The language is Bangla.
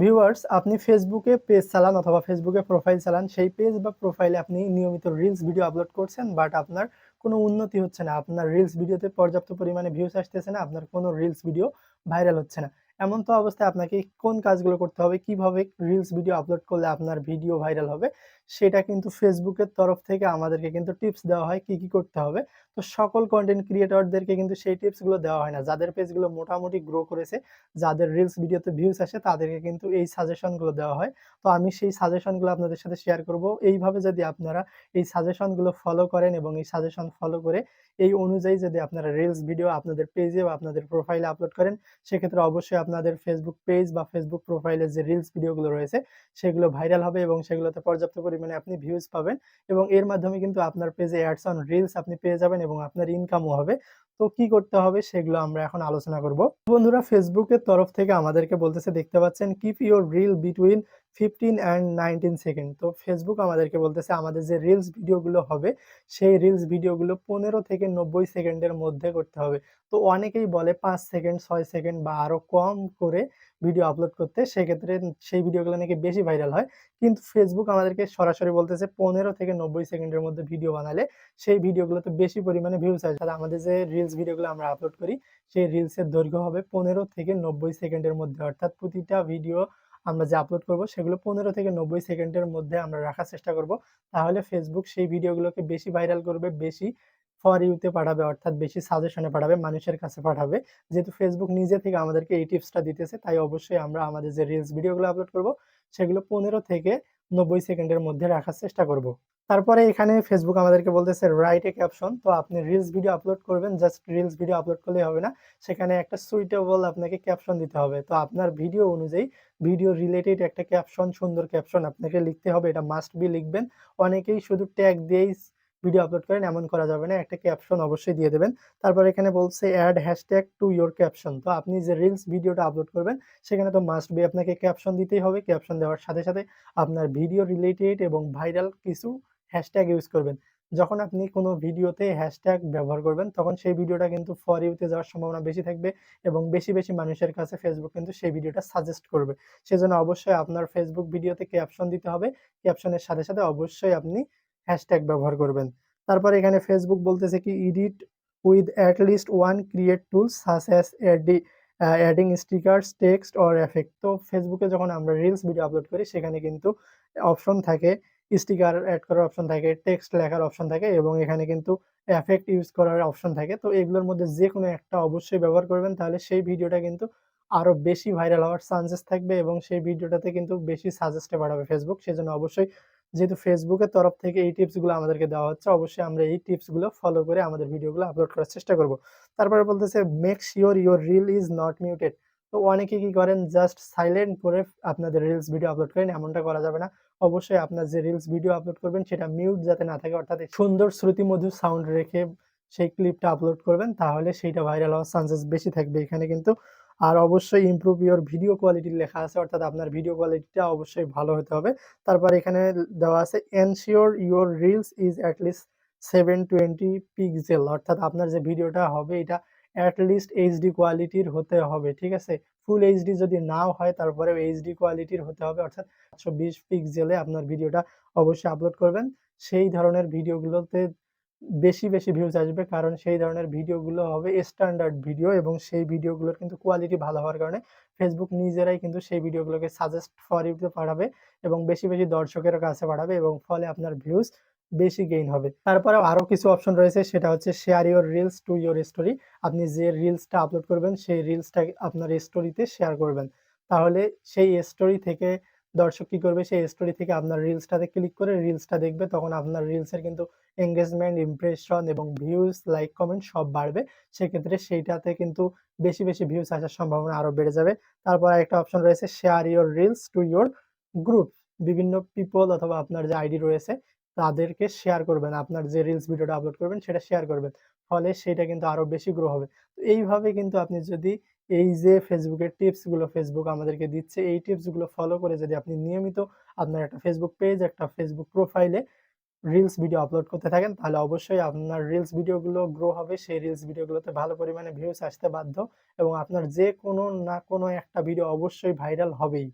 ভিউয়ার্স আপনি ফেসবুকে পেজ চালান অথবা ফেসবুকে প্রোফাইল চালান, সেই পেজ বা প্রোফাইলে আপনি নিয়মিত রিলস ভিডিও আপলোড করছেন বাট আপনার কোনো উন্নতি হচ্ছে না। আপনার রিলস ভিডিওতে পর্যাপ্ত পরিমাণে ভিউস আসতেছে না, আপনার কোনো রিলস ভিডিও ভাইরাল হচ্ছে না। এমন তো অবস্থায় আপনাকে কোন কাজগুলো করতে হবে? কীভাবে রিলস ভিডিও আপলোড করলে আপনার ভিডিও ভাইরাল হবে? সেটা কিন্তু ফেসবুকের তরফ থেকে আমাদেরকে কিন্তু টিপস দেওয়া হয় কি কি করতে হবে। তো সকল কন্টেন্ট ক্রিয়েটরদেরকে কিন্তু সেই টিপসগুলো দেওয়া হয় না। যাদের পেজগুলো মোটামুটি গ্রো করেছে, যাদের রিলস ভিডিওতে ভিউস আসে, তাদেরকে কিন্তু এই সাজেশনগুলো দেওয়া হয়। তো আমি সেই সাজেশনগুলো আপনাদের সাথে শেয়ার করব। এইভাবে যদি আপনারা এই সাজেশনগুলো ফলো করেন এবং এই সাজেশন ফলো করে এই অনুযায়ী যদি আপনারা রিলস ভিডিও আপনাদের পেজে বা আপনাদের প্রোফাইলে আপলোড করেন, সেক্ষেত্রে অবশ্যই আপনাদের ফেসবুক পেজ বা ফেসবুক প্রোফাইলে যে রিলস ভিডিওগুলো রয়েছে, সেগুলো ভাইরাল হবে এবং সেগুলোতে পর্যাপ্ত পরিমাণে আপনি ভিউজ পাবেন এবং এর মাধ্যমে কিন্তু আপনার পেজে অ্যাডস অন রিলস আপনি পেয়ে যাবেন এবং আপনার ইনকামও হবে। তো কি করতে হবে সেগুলো আমরা এখন আলোচনা করব। বন্ধুরা ফেসবুকের তরফ থেকে আমাদেরকে বলতেছে, দেখতে পাচ্ছেন keep your reel between fifteen and nineteen second তো ফেসবুক আমাদেরকে বলতেছে, আমাদের যে রিলস ভিডিওগুলো হবে, সেই রিলস ভিডিওগুলো পনেরো থেকে নব্বই সেকেন্ডের মধ্যে করতে হবে। তো অনেকেই বলে পাঁচ সেকেন্ড ছয় সেকেন্ড বা আরও কম করে ভিডিও আপলোড করতে, সেক্ষেত্রে সেই ভিডিওগুলো নাকি বেশি ভাইরাল হয়। কিন্তু ফেসবুক আমাদেরকে সরাসরি বলতেছে, পনেরো থেকে নব্বই সেকেন্ডের মধ্যে ভিডিও বানালে সেই ভিডিওগুলোতে বেশি পরিমাণে ভিউজ আসে। তাহলে আমাদের যে রিলস ভিডিওগুলো আমরা আপলোড করি, সেই রিলসের দৈর্ঘ্য হবে পনেরো থেকে নব্বই সেকেন্ডের মধ্যে। অর্থাৎ প্রতিটা ভিডিও আমরা যে আপলোড করব সেগুলো পনেরো থেকে নব্বই সেকেন্ডের মধ্যে আমরা রাখার চেষ্টা করব। তাহলে ফেসবুক সেই ভিডিওগুলোকে বেশি ভাইরাল করবে, বেশি ফর ইউতে পাঠাবে, অর্থাৎ বেশি সাজেশনে পাঠাবে, মানুষের কাছে পাঠাবে। যেহেতু ফেসবুক নিজে থেকে আমাদেরকে এই টিপসটা দিতেছে, তাই অবশ্যই আমরা আমাদের যে রিলস ভিডিওগুলো আপলোড করব, সেগুলো পনেরো থেকে নব্বই সেকেন্ডের মধ্যে রাখার চেষ্টা করব। তারপরে এখানে ফেসবুক আমাদেরকে বলতেছে রাইট এ ক্যাপশন তো আপনি রিলস ভিডিও আপলোড করবেন জাস্ট রিলস ভিডিও আপলোড করলেই হবে না। সেখানে একটা সুইটেবল আপনাকে ক্যাপশন দিতে হবে। তো আপনার ভিডিও অনুযায়ী ভিডিও রিলেটেড একটা ক্যাপশন সুন্দর ক্যাপশন আপনাকে লিখতে হবে। এটা মাস্ট বি লিখবেন। অনেকেই শুধু ট্যাগ দিয়েই ভিডিও আপলোড করেন, এমন করা যাবে না। একটা ক্যাপশন অবশ্যই দিয়ে দেবেন। তারপর এখানে বলছে add hashtag to your caption তো আপনি যে রিলস ভিডিওটা আপলোড করবেন, সেখানে তো মাস্ট বি আপনাকে ক্যাপশন দিতেই হবে। ক্যাপশন দেওয়ার সাথে সাথে আপনার ভিডিও রিলেটেড এবং ভাইরাল কিছু হ্যাশট্যাগ ইউজ করবেন। যখন আপনি কোনো ভিডিওতে হ্যাশট্যাগ ব্যবহার করবেন, তখন সেই ভিডিওটা কিন্তু ফর ইউতে যাওয়ার সম্ভাবনা বেশি থাকবে এবং বেশি বেশি মানুষের কাছে ফেসবুক কিন্তু সেই ভিডিওটা সাজেস্ট করবে। সেজন্য অবশ্যই আপনার ফেসবুক ভিডিওতে ক্যাপশন দিতে হবে। ক্যাপশনের সাথে সাথে অবশ্যই আপনি হ্যাশট্যাগ ব্যবহার করবেন। তারপর এখানে ফেসবুক বলতেছে কি edit with at least one create tools such as add adding stickers text or effect তো ফেসবুকে যখন আমরা রিলস ভিডিও আপলোড করি, সেখানে কিন্তু অপশন থাকে স্টিকার অ্যাড করার অপশন থাকে টেক্সট লেখার অপশন থাকে এবং এখানে কিন্তু এফেক্ট ইউজ করার অপশন থাকে। তো এগুলোর মধ্যে যে কোনো একটা অবশ্যই ব্যবহার করবেন, তাহলে সেই ভিডিওটা কিন্তু আরও বেশি ভাইরাল হওয়ার চান্সেস থাকবে এবং সেই ভিডিওটাতে কিন্তু বেশি সাজেস্টে বাড়াবে ফেসবুক সেজন্য অবশ্যই যেহেতু ফেসবুকের তরফ থেকে এই টিপসগুলো আমাদেরকে দেওয়া হচ্ছে, অবশ্যই আমরা এই টিপসগুলো ফলো করে আমাদের ভিডিওগুলো আপলোড করার চেষ্টা করব। তারপরে বলতেছে make sure your reel is not muted তো অনেকে কি করেন জাস্ট সাইলেন্ট করে আপনাদের রিলস ভিডিও আপলোড করেন, এমনটা করা যাবে না। অবশ্যই আপনার যে রিলস ভিডিও আপলোড করবেন, সেটা মিউট যাতে না থাকে, অর্থাৎ সুন্দর শ্রুতিমধুর সাউন্ড রেখে সেই ক্লিপটা আপলোড করবেন, তাহলে সেইটা ভাইরাল হওয়ার চান্সেস বেশি থাকবে। এখানে কিন্তু আর অবশ্যই ইমপ্রুভ ইউর ভিডিও কোয়ালিটির লেখা আছে, অর্থাৎ আপনার ভিডিও কোয়ালিটিটা অবশ্যই ভালো হতে হবে। তারপর এখানে দেওয়া আছে ensure your reels is at least seven twenty pixel অর্থাৎ আপনার যে ভিডিওটা হবে এটা অ্যাটলিস্ট এইচডি কোয়ালিটির হতে হবে, ঠিক আছে? ফুল এইচডি যদি নাও হয়, তারপরেও এইচডি কোয়ালিটির হতে হবে, অর্থাৎ একশো বিশ পিক্সেলে আপনার ভিডিওটা অবশ্যই আপলোড করবেন। সেই ধরনের ভিডিওগুলোতে বেশি বেশি ভিউজ আসবে কারণ সেই ধরনের ভিডিওগুলো হবে স্ট্যান্ডার্ড ভিডিও এবং সেই ভিডিওগুলোর কিন্তু কোয়ালিটি ভালো হওয়ার কারণে ফেসবুক নিজেরাই কিন্তু সেই ভিডিওগুলোকে সাজেস্ট ফর ইউতে পাঠাবে এবং বেশি বেশি দর্শকের কাছে পাঠাবে এবং ফলে আপনার ভিউজ বেশি গেইন হবে। তারপরেও আরও কিছু অপশন রয়েছে, সেটা হচ্ছে share your reels to your story আপনি যে রিলসটা আপলোড করবেন, সেই রিলসটা আপনার স্টোরিতে শেয়ার করবেন। তাহলে সেই স্টোরি থেকে দর্শক কি করবে? সেই স্টোরি থেকে আপনার রিলসটাতে ক্লিক করে রিলসটা দেখবে, তখন আপনার রিলসের কিন্তু এঙ্গেজমেন্ট ইমপ্রেশন এবং ভিউজ লাইক কমেন্ট সব বাড়বে। সেক্ষেত্রে সেইটাতে কিন্তু বেশি বেশি ভিউজ আসার সম্ভাবনা আরও বেড়ে যাবে। তারপর একটা অপশন রয়েছে share your reels to your group বিভিন্ন পিপল অথবা আপনার যে আইডি রয়েছে তাদেরকে শেয়ার করবেন, আপনার যে রিলস ভিডিওটা আপলোড করবেন সেটা শেয়ার করবেন, ফলে সেটা কিন্তু আরও বেশি গ্রো হবে। তো এইভাবে কিন্তু আপনি যদি এই যে ফেসবুকের টিপসগুলো ফেসবুক আমাদেরকে দিচ্ছে, এই টিপসগুলো ফলো করে যদি আপনি নিয়মিত আপনার একটা ফেসবুক পেজ একটা ফেসবুক প্রোফাইলে রিলস ভিডিও আপলোড করতে থাকেন, তাহলে অবশ্যই আপনার রিলস ভিডিওগুলো গ্রো হবে, সেই রিলস ভিডিওগুলোতে ভালো পরিমাণে ভিউস আসতে বাধ্য এবং আপনার যে কোনো না কোনো একটা ভিডিও অবশ্যই ভাইরাল হবেই।